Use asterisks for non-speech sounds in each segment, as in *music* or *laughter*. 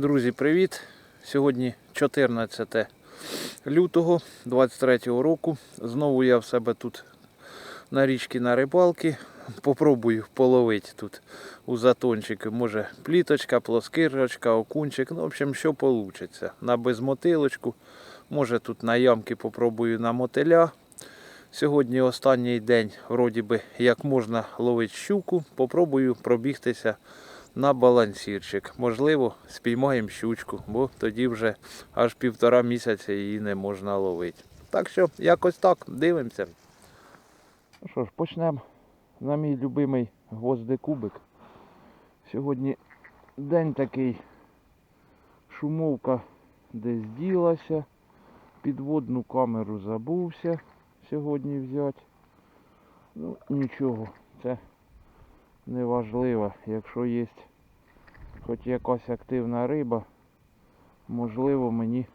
Друзі, привіт! Сьогодні 14 лютого 23 року. Знову я в себе тут на річці на рибалки. Попробую половити тут у затончики. Може пліточка, плоскирочка, окунчик. Ну, в общем, що вийде. На безмотилочку. Може тут на ямки попробую на мотиля. Сьогодні останній день, вроді би, як можна ловити щуку. Попробую пробігтися на балансірчик. Можливо, спіймаємо щучку, бо тоді вже аж півтора місяця її не можна ловити. Так що якось так, дивимося. Ну що ж, почнемо на мій любимий гвоздикубик. Сьогодні день такий, шумовка десь ділася, підводну камеру забувся сьогодні взяти. Ну, нічого, це не важливо. Якщо є хоч якась активна риба, можливо мені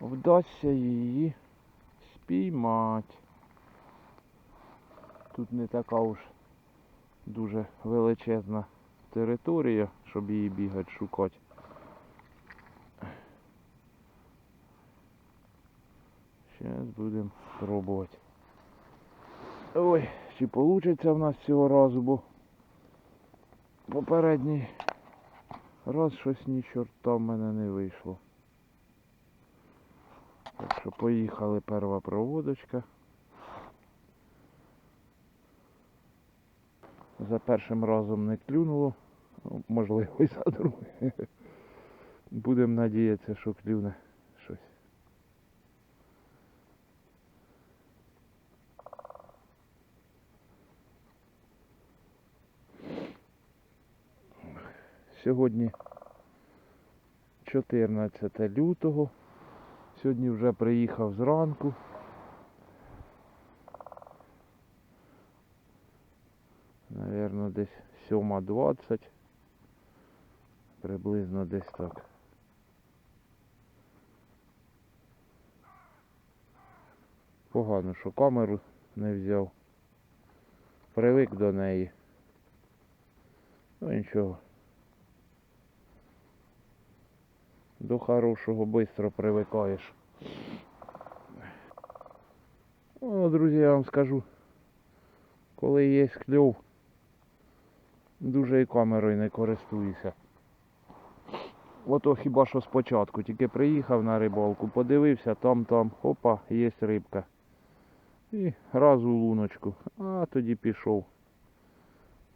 вдасться її спіймати. Тут не така уж дуже величезна територія, щоб її бігати шукати. Зараз будемо пробувати. Ой, чи вийде в нас цього разу, бо попередній раз щось ні чорта в мене не вийшло. Так що поїхали перша проводочка. За першим разом не клюнуло, Ну, можливо і за другим. *laughs* Будемо надіятися, що клюне щось. Сьогодні 14 лютого. Сьогодні вже приїхав зранку. Наверно, десь 7.20. Приблизно десь так. Погано, що камеру не взяв. Привик до неї. Ну нічого. До хорошого швидко привикаєш. Ну, друзі, я вам скажу, коли є кльов, дуже і камерою не користуюся. Ото хіба що спочатку, тільки приїхав на рибалку, подивився, там-там, опа, є рибка. І раз у луночку, а тоді пішов.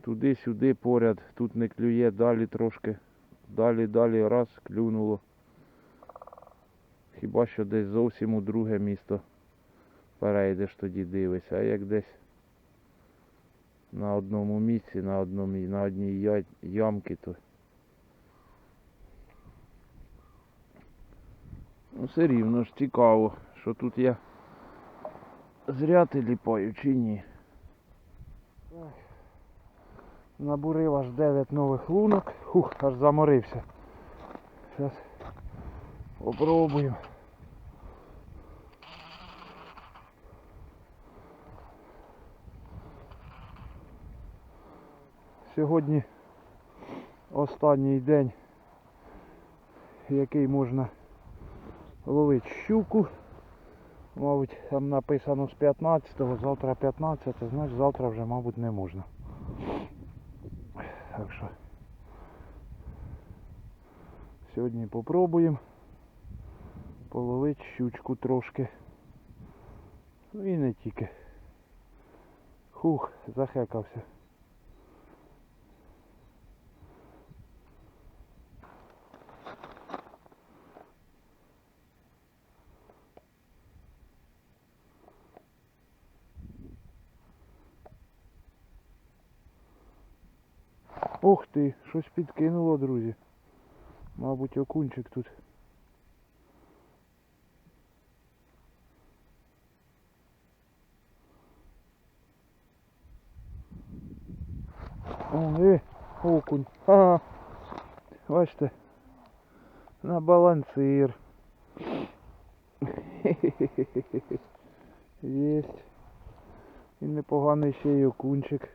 Туди-сюди поряд, тут не клює, далі трошки, далі, далі, раз, клюнуло. Хіба що десь зовсім у друге місто перейдеш тоді дивишся, а як десь на одному місці, на одному, на одній ямці, то ну, все рівно ж цікаво, що тут я зря ти ліпаю чи ні. Набурив аж 9 нових лунок. Хух, аж заморився. Зараз попробую. Сьогодні останній день, який можна ловити щуку. Мабуть, там написано з 15-го, завтра 15, значить завтра вже, мабуть, не можна. Так що сьогодні попробуємо половити щучку трошки. Ну і не тільки. Хух, захекався. Ох ти, щось підкинуло, друзі. Мабуть, окунчик тут. О, е, окунь. Ага. Бачите. На балансир. Єсть. І непоганий ще й окунчик.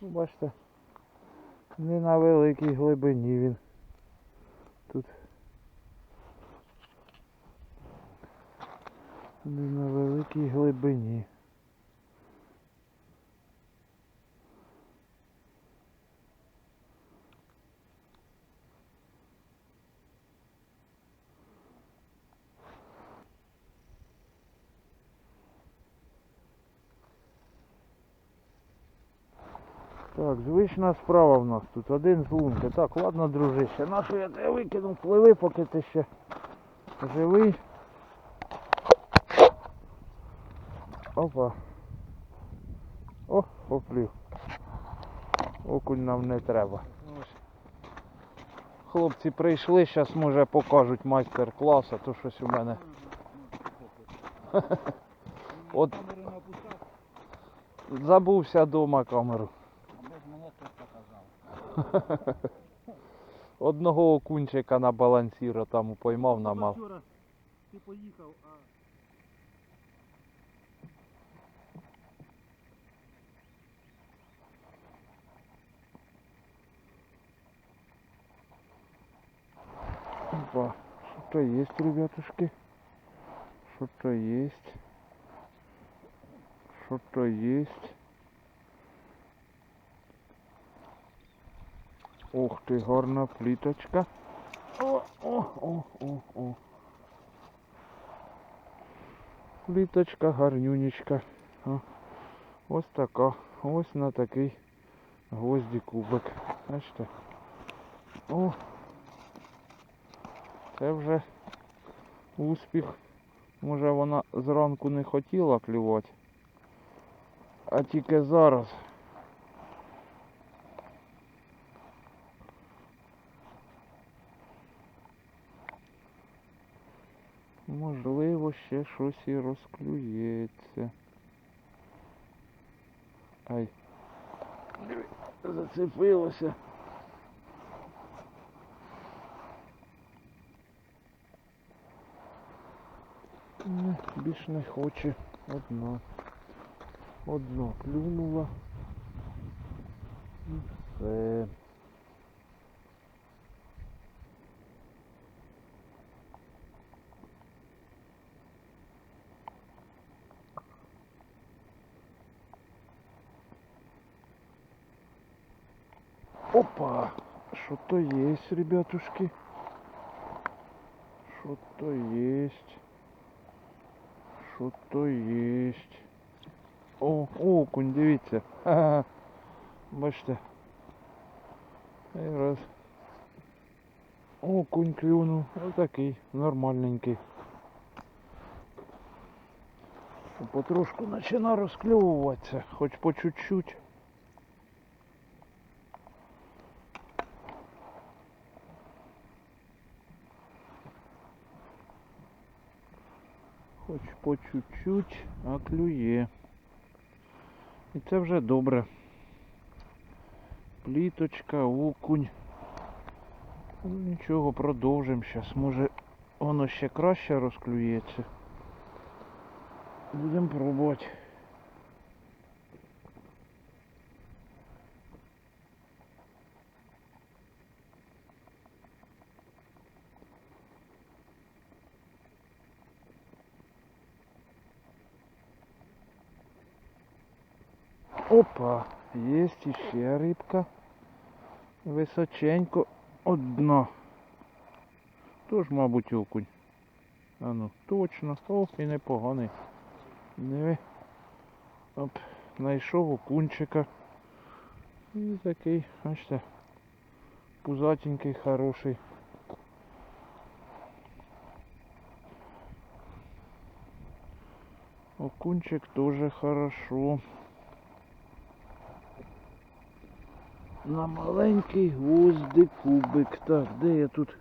Ну, бачите, Не на великій глибині він. Тут. Не на великій глибині. Так, звична справа в нас тут. Один з лунки. Так, ладно, дружище. Нашу я тебе викинув, пливи, поки ти ще живий. Опа. О, поплів. Окунь нам не треба. Хлопці прийшли, зараз може покажуть майстер-клас, а то щось у мене. *laughs* От забувся дома камеру. *laughs* Одного окунчика на балансіра там упоймав намав. Вчора ти поїхав, а Опа, что-то есть, ребятушки. Что-то есть. Что-то есть. Ух ти, гарна пліточка. О, о, о, о, о. Пліточка гарнюнечка. О, ось така. Ось на такий гвозді кубик. Бачите? О, це вже успіх. Може вона зранку не хотіла клювати, а тільки зараз. Можливо, ще щось і розклюється. Ай. Диви, зацепилося. Не, більш не хоче. Одна. Одна клюнула. І все. Опа! Что-то есть, ребятушки. Что-то есть. Що-то єсть. О, окунь, дивіться. Ха-ха. *laughs* Бачите. І раз. Окунь клюнув. Отакий, нормальненький. Потрошку починає розкльовуватися, хоч по чуть-чуть. Хоч по чуть-чуть, а клює. І це вже добре. Пліточка, окунь. Ну, нічого, продовжимо зараз. Може воно ще краще розклюється. Будемо пробувати. Опа, есть іще рибка. Височенько одна. Тож, мабуть, окунь. А ну, точно. О, і непоганий. Диви. Оп, знайшов окунчика. І такий, бачите, пузатенький, хороший. Окунчик тоже хорошо. На маленький гвоздик кубик. Так, де я тут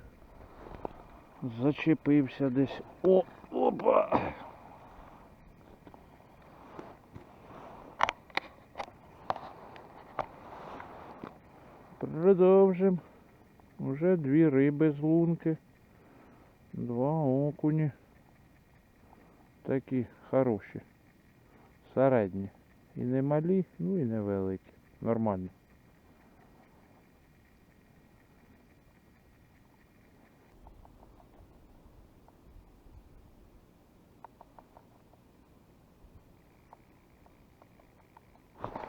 зачепився десь. О, опа! Продовжим. Уже дві риби з лунки. Два окуні. Такі хороші. Середні. І не малі, ну і не великі. Нормально.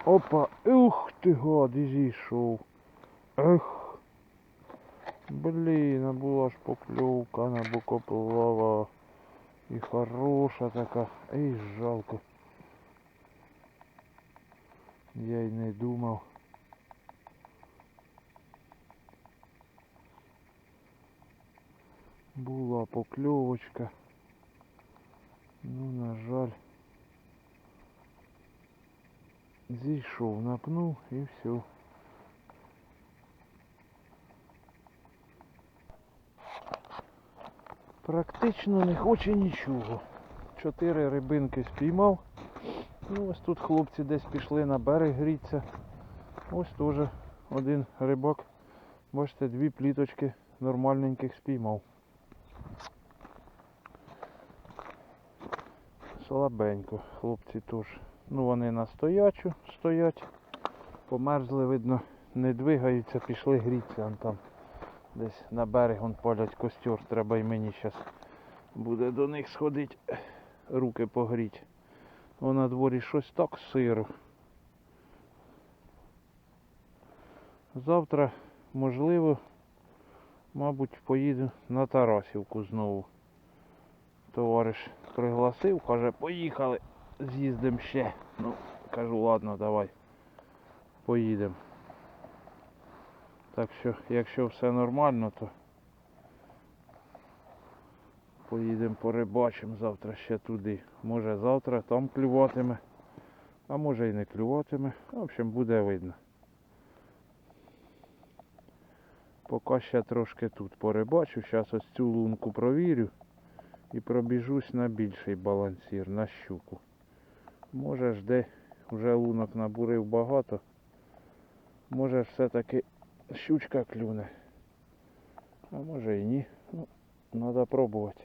Опа, ух ти гад, і зійшов. Ех. Блін, а була ж покльовка на бокоплава. І хороша така. Ей, жалко. Я й не думав. Була покльовочка. Ну, на жаль. Зійшов, напнув і все. Практично не хоче нічого. Чотири рибинки спіймав. Ну ось тут хлопці десь пішли на берег гріться. Ось теж один рибак. Бачите, дві пліточки нормальненьких спіймав. Слабенько, хлопці теж. Ну вони на стоячу стоять. Померзли, видно, не двигаються, пішли гріться он там. Десь на берег он палять костер. Треба і мені зараз буде до них сходити, руки погріти. О, на дворі щось так сиро. Завтра, можливо, мабуть, поїду на Тарасівку знову. Товариш пригласив, каже, поїхали, з'їздимо ще. Ну, кажу, ладно, давай. Поїдемо. Так що, якщо все нормально, то поїдемо порибачимо завтра ще туди. Може завтра там клюватиме, а може і не клюватиме. В общем, буде видно. Поки ще трошки тут порибачу, зараз ось цю лунку провірю і пробіжусь на більший балансір, на щуку. Може ж де вже лунок набурив багато. Може все-таки щучка клюне. А може і ні. Ну, треба пробувати.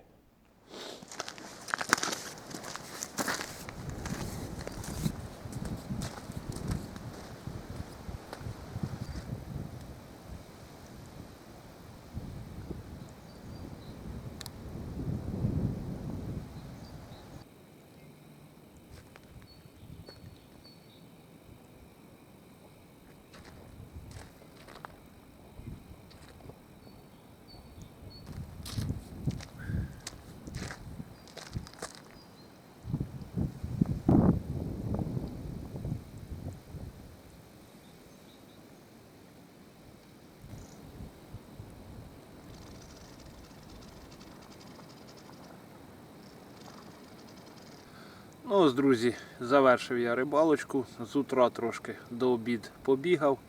Ну ось, друзі, завершив я рибалочку. З утра трошки до обід побігав.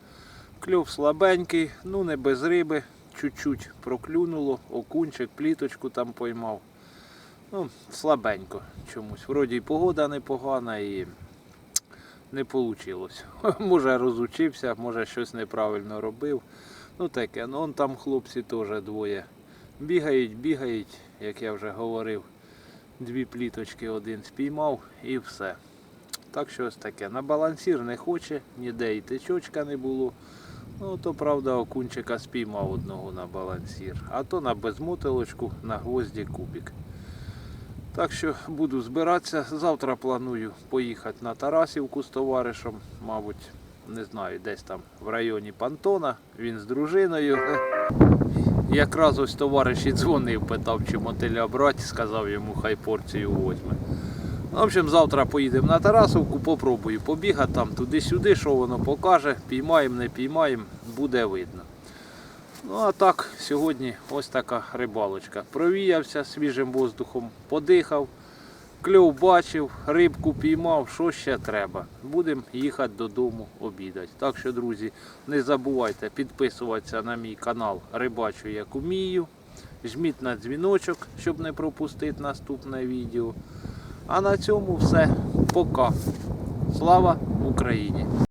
Кльов слабенький, ну не без риби. Чуть-чуть проклюнуло, окунчик, пліточку там поймав. Ну, слабенько чомусь. Вроді і погода непогана і не вийшло. *laughs* Може розучився, може щось неправильно робив. Ну таке, ну он там хлопці теж двоє. Бігають, бігають, як я вже говорив. Дві пліточки один спіймав і все. Так що ось таке. На балансір не хоче, ніде і течочка не було. Ну то правда окунчика спіймав одного на балансір. А то на безмотилочку на гвозді кубик. Так що буду збиратися. Завтра планую поїхати на Тарасівку з товаришем. Мабуть, не знаю, десь там в районі Пантона. Він з дружиною. Якраз ось товариш і дзвонив, питав, чи мотиля брати, сказав йому, хай порцію возьме. Ну, В общем, завтра поїдемо на Тарасовку, попробую побігати там туди-сюди, що воно покаже. Піймаємо, не піймаємо, буде видно. Ну а так, сьогодні ось така рибалочка. Провіявся свіжим воздухом, подихав, кльов бачив, рибку піймав, що ще треба. Будемо їхати додому обідати. Так що, друзі, не забувайте підписуватися на мій канал Рибачу як умію. Жміть на дзвіночок, щоб не пропустити наступне відео. А на цьому все. Пока. Слава Україні!